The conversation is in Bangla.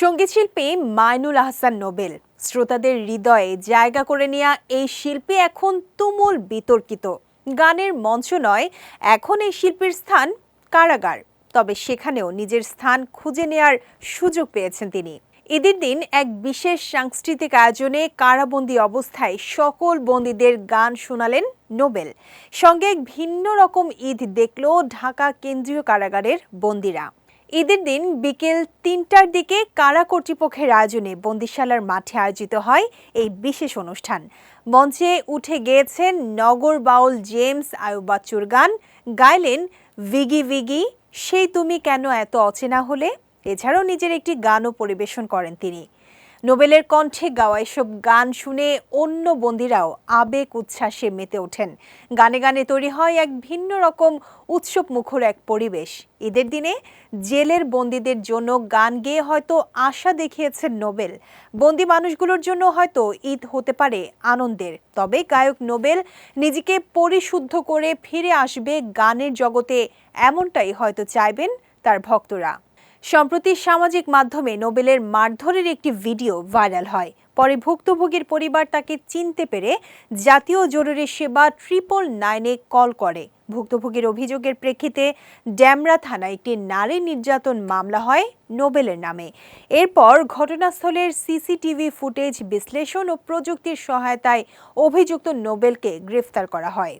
সঙ্গীতশিল্পী মাইনুল আহসান নোবেল। শ্রোতাদের হৃদয়ে জায়গা করে নেওয়া এই শিল্পী এখন তুমুল বিতর্কিত। গানের মঞ্চ নয়, এখন এই শিল্পীর স্থান কারাগার। তবে সেখানেও নিজের স্থান খুঁজে নেয়ার সুযোগ পেয়েছেন তিনি। ঈদের দিন এক বিশেষ সাংস্কৃতিক আয়োজনে কারাবন্দী অবস্থায় সকল বন্দীদের গান শোনালেন নোবেল। সঙ্গে এক ভিন্ন রকম ঈদ দেখল ঢাকা কেন্দ্রীয় কারাগারের বন্দীরা। ঈদের দিন বিকেল তিনটার দিকে কারা কর্তৃপক্ষের আয়োজনে বন্দিশালার মাঠে আয়োজিত হয় এই বিশেষ অনুষ্ঠান। মঞ্চে উঠে গেয়েছেন নগর বাউল জেমস আয়ুব বাচ্চুর গান, গাইলেন ভিগি ভিগি, সেই তুমি কেন এত অচেনা হলে? এছাড়াও নিজের একটি গানও পরিবেশন করেন তিনি। নোবেলের কণ্ঠে গাওয়া এসব গান শুনে অন্য বন্দিরাও আবেগ উচ্ছ্বাসে মেতে ওঠেন। গানে গানে তৈরি হয় এক ভিন্ন রকম উৎসব মুখর এক পরিবেশ। ঈদের দিনে জেলের বন্দীদের জন্য গান গেয়ে হয়তো আশা দেখিয়েছেন নোবেল। বন্দি মানুষগুলোর জন্য হয়তো ঈদ হতে পারে আনন্দের। তবে গায়ক নোবেল নিজেকে পরিশুদ্ধ করে ফিরে আসবে গানের জগতে এমনটাই হয়তো চাইবেন তার ভক্তরা। সম্প্রতি সামাজিক মাধ্যমে নোবেলের মারধরের একটি ভিডিও ভাইরাল হয়। পরে ভুক্তভোগীর পরিবার তাকে চিনতে পেরে জাতীয় জরুরি সেবা ট্রিপল নাইনে কল করে। ভুক্তভোগীর অভিযোগের প্রেক্ষিতে ড্যামরা থানায় একটি নারী নির্যাতন মামলা হয় নোবেলের নামে। এরপর ঘটনাস্থলের সিসিটিভি ফুটেজ বিশ্লেষণ ও প্রযুক্তির সহায়তায় অভিযুক্ত নোবেলকে গ্রেফতার করা হয়।